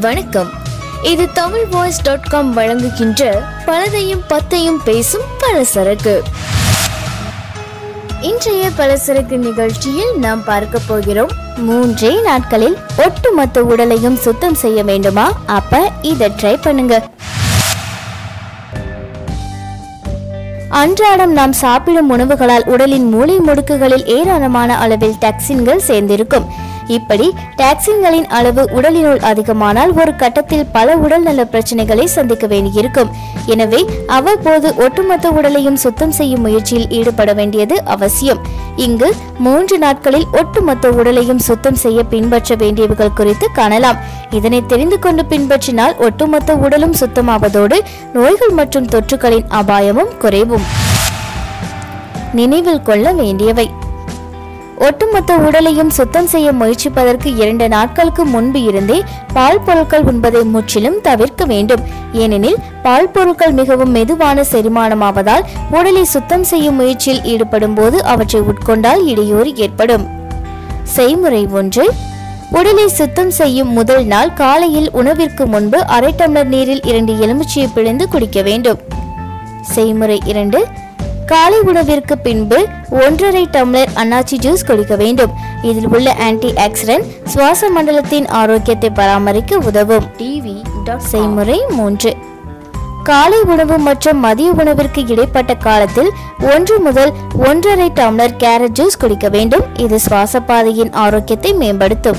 வணக்கம். இது Tamil voice dot com வழங்குகின்ற பலதையும் பத்தையும் பேசும் பலசரக்கு. இன்றைய பலசரக்கு நிகழ்ச்சியில் நாம் பார்க்க போகிறோம் மூன்றே நாட்களில் ஒட்டுமொத்த உடலையும் சுத்தம் செய்ய வேண்டுமா? அப்ப இதை ட்ரை பண்ணுங்க. அன்றாடம் நாம் சாப்பிடும் உணவுகளால் உடலின் மூளை முடுக்குகளில் ஏராளமான அளவில் டக்சின்கள் சேர்ந்திருக்கும். இப்படி டாக்ஸின்களின் அளவு உடலினுள் அதிகமானால் ஒரு கட்டத்தில் பல உடல்நல பிரச்சனைகளை சந்திக்க வேண்டியிருக்கும். எனவே அவ்வப்போது ஒட்டுமொத்த உடலையும் சுத்தம் செய்யும் முயற்சியில் ஈடுபட வேண்டியது அவசியம். இங்கு மூன்று நாட்களில் ஒட்டுமொத்த உடலையும் சுத்தம் செய்ய பின்பற்ற வேண்டியவர்கள் குறித்து காணலாம். இதனை தெரிந்து கொண்டு பின்பற்றினால் ஒட்டுமொத்த உடலும் சுத்தமாவதோடு நோய்கள் மற்றும் தொற்றுகளின் அபாயமும் குறைவும். நினைவில் கொள்ள வேண்டியவை. ஒட்டுமொத்த உடலையும் சுத்தம் செய்ய முயற்சிப்பதற்கு இரண்டு நாட்களுக்கு முன்பு இருந்தே பால் பொருட்கள் உண்பதை முற்றிலும் தவிர்க்க வேண்டும். ஏனெனில் பால் பொருட்கள் மிகவும் மெதுவான செரிமானமாவதால் உடலை சுத்தம் செய்யும் முயற்சியில் ஈடுபடும் போது அவற்றை உட்கொண்டால் இடையூறு ஏற்படும். செய்முறை ஒன்று உடலை சுத்தம் செய்யும் முதல் நாள் காலையில் உணவிற்கு முன்பு அரை டம்ளர் நீரில் இரண்டு எலுமிச்சையை பிழிந்து குடிக்க வேண்டும். செய்முறை இரண்டு காலை உணவிற்கு பின்பு ஒன்றரை டம்ளர் அன்னாச்சி ஜூஸ் குடிக்க வேண்டும். இதில் உள்ள ஆன்டி ஆக்சிடென்ட் சுவாச மண்டலத்தின் ஆரோக்கியத்தை பராமரிக்க உதவும். டிவி செய்முறை மூன்று. காலை உணவு மற்றும் மதிய உணவிற்கு இடைப்பட்ட காலத்தில் ஒன்று முதல் ஒன்றரை டம்ளர் கேரட் ஜூஸ் குடிக்க வேண்டும். இது சுவாச பாதையின் ஆரோக்கியத்தை மேம்படுத்தும்.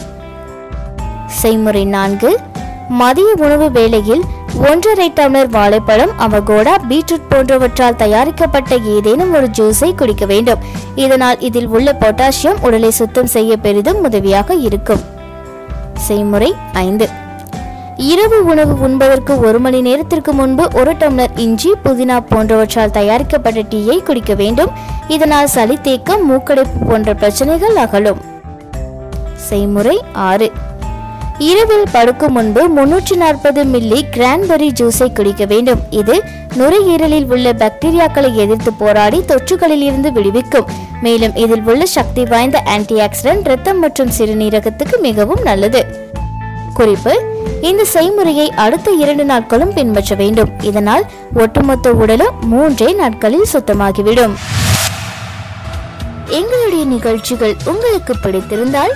செய்முறை நான்கு. மதிய உணவு வேளையில் ஒன்றரை டம்ளர் வாழைப்பழம் அவகோடா பீட்ரூட் போன்றவற்றால் தயாரிக்கப்பட்ட ஏதேனும் ஒரு ஜூஸை குடிக்க வேண்டும். இதனால் இதில் உள்ள பொட்டாசியம் உடலை சுத்தம் செய்ய பெரிதும் உதவியாக இருக்கும். செய்முறை ஐந்து. இரவு உணவு உண்பதற்கு ஒரு மணி நேரத்திற்கு முன்பு ஒரு டம்ளர் இஞ்சி புதினா போன்றவற்றால் தயாரிக்கப்பட்ட டீயை குடிக்க வேண்டும். இதனால் சளி தேக்கம் மூக்கடைப்பு போன்ற பிரச்சனைகள் அகலும். செய்முறை ஆறு. இரவில் படுக்கும் முன்பு முன்னூற்றி நாற்பது மில்லி கிரான்பெரி ஜூஸை குடிக்க வேண்டும். இது நுரையீரலில் உள்ள பாக்டீரியாக்களை எதிர்த்து போராடி தொற்றுகளில் இருந்து விடுவிக்கும். மேலும் இதில் உள்ள சக்தி வாய்ந்த ஆன்டி ஆக்சிடென்ட் மற்றும் சிறுநீரகத்துக்கு மிகவும் நல்லது. குறிப்பு இந்த செய்முறையை அடுத்த இரண்டு நாட்களும் பின்பற்ற வேண்டும். இதனால் ஒட்டுமொத்த உடலும் மூன்றே நாட்களில் சுத்தமாகிவிடும். எங்களுடைய நிகழ்ச்சிகள் உங்களுக்கு பிடித்திருந்தால்